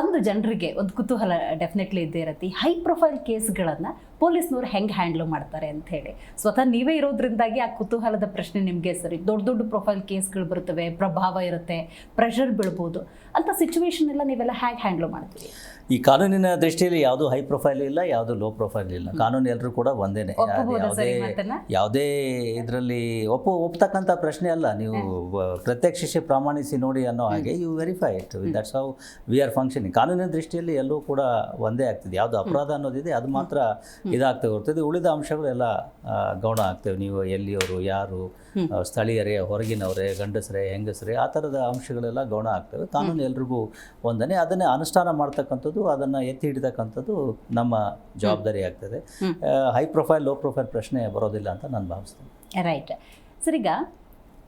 ಒಂದು ಜನರಿಗೆ ಒಂದು ಕುತೂಹಲ ಡೆಫಿನೆಟ್ಲಿ ಇದ್ದೇ ಇರತ್ತೆ. ಹೈ ಪ್ರೊಫೈಲ್ ಕೇಸ್ಗಳನ್ನು ಪೊಲೀಸ್ನವ್ರು ಹೆಂಗೆ ಹ್ಯಾಂಡ್ಲ್ ಮಾಡ್ತಾರೆ ಅಂತ ಹೇಳಿ. ಸ್ವತಃ ನೀವೇ ಇರೋದ್ರಿಂದಾಗಿ ಆ ಕುತೂಹಲದ ಪ್ರಶ್ನೆ ನಿಮಗೆ ಸರಿ ದೊಡ್ಡ ದೊಡ್ಡ ಪ್ರೊಫೈಲ್ ಕೇಸ್ಗಳು ಬರ್ತವೆ ಪ್ರಭಾವ ಇರುತ್ತೆ ಪ್ರೆಷರ್ ಬೀಳ್ಬೋದು. ಅಂತ ಸಿಚುವೇಶನ್ ಎಲ್ಲ ನೀವೆಲ್ಲ ಹೇಗೆ ಹ್ಯಾಂಡ್ಲ್ ಮಾಡ್ತೀರಿ? ಈ ಕಾನೂನಿನ ದೃಷ್ಟಿಯಲ್ಲಿ ಯಾವುದು ಹೈ ಪ್ರೊಫೈಲ್ ಇಲ್ಲ ಯಾವುದು ಲೋ ಪ್ರೊಫೈಲ್ ಇಲ್ಲ. ಕಾನೂನು ಎಲ್ಲರೂ ಕೂಡ ಒಂದೇನೆ. ಯಾವುದೇ? ಯಾವುದೇ ಇದರಲ್ಲಿ ಒಪ್ಪು ಒಪ್ತಕ್ಕಂಥ ಪ್ರಶ್ನೆ ಅಲ್ಲ. ನೀವು ಪ್ರತ್ಯಕ್ಷಿಸಿ ಪ್ರಾಮಾಣಿಸಿ ನೋಡಿ ಅನ್ನೋ ಹಾಗೆ you verify it that's how we are functioning ಕಾನೂನಿನ ದೃಷ್ಟಿಯಲ್ಲಿ ಎಲ್ಲೂ ಕೂಡ ಒಂದೇ ಆಗ್ತದೆ. ಯಾವುದು ಅಪರಾಧ ಅನ್ನೋದಿದೆ ಅದು ಮಾತ್ರ ಇದಾಗ್ತದೆ ಹೋಗ್ತದೆ ಉಳಿದ ಅಂಶಗಳೆಲ್ಲ ಗೌಣ ಆಗ್ತೇವೆ. ನೀವು ಎಲ್ಲಿಯವರು ಯಾರು ಸ್ಥಳೀಯರೇ ಹೊರಗಿನವರೇ ಗಂಡಸರೇ ಹೆಂಗಸರೇ ಆ ಥರದ ಅಂಶಗಳೆಲ್ಲ ಗೌಣ ಆಗ್ತವೆ. ಕಾನೂನು ಎಲ್ರಿಗೂ ಒಂದನೇ ಅದನ್ನೇ ಅನುಷ್ಠಾನ ಮಾಡ್ತಕ್ಕಂಥದ್ದು ಅದನ್ನು ಎತ್ತಿ ಹಿಡಿತಕ್ಕಂಥದ್ದು ನಮ್ಮ ಜವಾಬ್ದಾರಿ ಆಗ್ತದೆ. ಹೈ ಪ್ರೊಫೈಲ್ ಲೋ ಪ್ರೊಫೈಲ್ ಪ್ರಶ್ನೆ ಬರೋದಿಲ್ಲ ಅಂತ ನಾನು ಭಾವಿಸ್ತೇನೆ. ರೈಟ್. ಸರಿಗ ಈಗ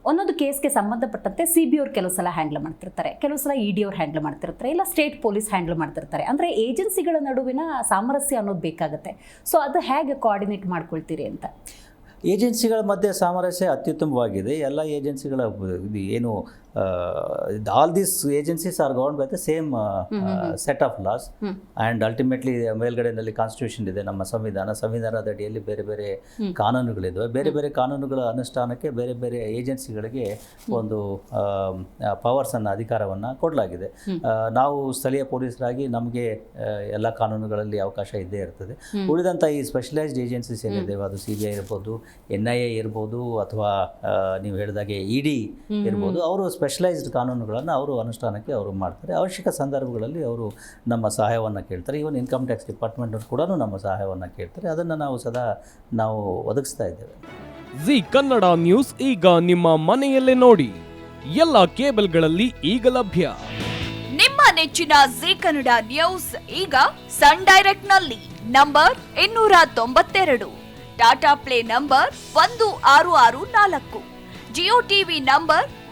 ಒಂದೊಂದು ಕೇಸ್ಗೆ ಸಂಬಂಧಪಟ್ಟಂತೆ ಸಿ ಬಿ ಅವ್ರು ಕೆಲವು ಸಲ ಹ್ಯಾಂಡಲ್ ಮಾಡ್ತಿರ್ತಾರೆ. ಕೆಲವು ಸಲ ಇ ಡಿ ಅವ್ರು ಹ್ಯಾಂಡಲ್ ಮಾಡ್ತಿರ್ತಾರೆ. ಇಲ್ಲ ಸ್ಟೇಟ್ ಪೊಲೀಸ್ ಹ್ಯಾಂಡಲ್ ಮಾಡ್ತಿರ್ತಾರೆ. ಅಂದರೆ ಏಜೆನ್ಸಿಗಳ ನಡುವಿನ ಸಾಮರಸ್ಯ ಅನ್ನೋದು ಬೇಕಾಗುತ್ತೆ. ಸೊ ಅದು ಹೇಗೆ ಕೋಆರ್ಡಿನೇಟ್ ಮಾಡ್ಕೊಳ್ತೀರಿ ಅಂತ? ಏಜೆನ್ಸಿಗಳ ಮಧ್ಯೆ ಸಾಮರಸ್ಯ ಅತ್ಯುತ್ತಮವಾಗಿದೆ. ಎಲ್ಲ ಏಜೆನ್ಸಿಗಳ ಇದು ಏನು all these agencies are governed by the same set of laws and ultimately ಮೇಲ್ಗಡೆನಲ್ಲಿ constitution ಇದೆ. ನಮ್ಮ ಸಂವಿಧಾನ ಸಂವಿಧಾನದ ಅಡಿಯಲ್ಲಿ ಬೇರೆ ಬೇರೆ ಕಾನೂನುಗಳಿದ್ದಾವೆ ಬೇರೆ ಬೇರೆ ಕಾನೂನುಗಳ ಅನುಷ್ಠಾನಕ್ಕೆ ಬೇರೆ ಬೇರೆ ಏಜೆನ್ಸಿಗಳಿಗೆ ಒಂದು ಪವರ್ಸನ್ನು ಅಧಿಕಾರವನ್ನು ಕೊಡಲಾಗಿದೆ. ನಾವು ಸ್ಥಳೀಯ ಪೊಲೀಸರಾಗಿ ನಮಗೆ ಎಲ್ಲ ಕಾನೂನುಗಳಲ್ಲಿ ಅವಕಾಶ ಇದ್ದೇ ಇರ್ತದೆ. ಉಳಿದಂಥ ಈ ಸ್ಪೆಷಲೈಸ್ಡ್ ಏಜೆನ್ಸೀಸ್ ಏನಿದೆ ಅದು ಸಿ ಬಿ ಐ ಇರ್ಬೋದು ಎನ್ ಐ ಎ ಇರ್ಬೋದು ಅಥವಾ ನೀವು ಹೇಳಿದಾಗೆ ಇ ಡಿ ಇರ್ಬೋದು. ಅವರು ಸ್ಪೆಷಲೈಸ್ಡ್ ಕಾನೂನುಗಳನ್ನು ಅವರು ಅನುಷ್ಠಾನಕ್ಕೆ ಅವರು ಮಾಡ್ತಾರೆ. ಅವಶ್ಯಕ ಸಂದರ್ಭಗಳಲ್ಲಿ ಅವರು ನಮ್ಮ ಸಹಾಯವನ್ನು ಕೇಳ್ತಾರೆ. ಈವನ್ ಇನ್ಕಮ್ ಟ್ಯಾಕ್ಸ್ ಡಿಪಾರ್ಟ್ಮೆಂಟ್ ಕೂಡ ನಮ್ಮ ಸಹಾಯವನ್ನು ಕೇಳ್ತಾರೆ. ಅದನ್ನು ನಾವು ಸದಾ ನಾವು ಒದಗಿಸ್ತಾ ಇದ್ದೇವೆ. ಜಿ ಕನ್ನಡ ನ್ಯೂಸ್ ಈಗ ನಿಮ್ಮ ಮನೆಯಲ್ಲೇ ನೋಡಿ. ಎಲ್ಲ ಕೇಬಲ್ಗಳಲ್ಲಿ ಈಗ ಲಭ್ಯ. ನಿಮ್ಮ ನೆಚ್ಚಿನ ಜಿ ಕನ್ನಡ ನ್ಯೂಸ್ ಈಗ ಸನ್ ಡೈರೆಕ್ಟ್ನಲ್ಲಿ ನಂಬರ್ ಇನ್ನೂರ ತೊಂಬತ್ತೆರಡು. ಟಾಟಾ ಪ್ಲೇ ನಂಬರ್ ಒಂದು ಆರು ಆರು ನಾಲ್ಕು. Jio TV number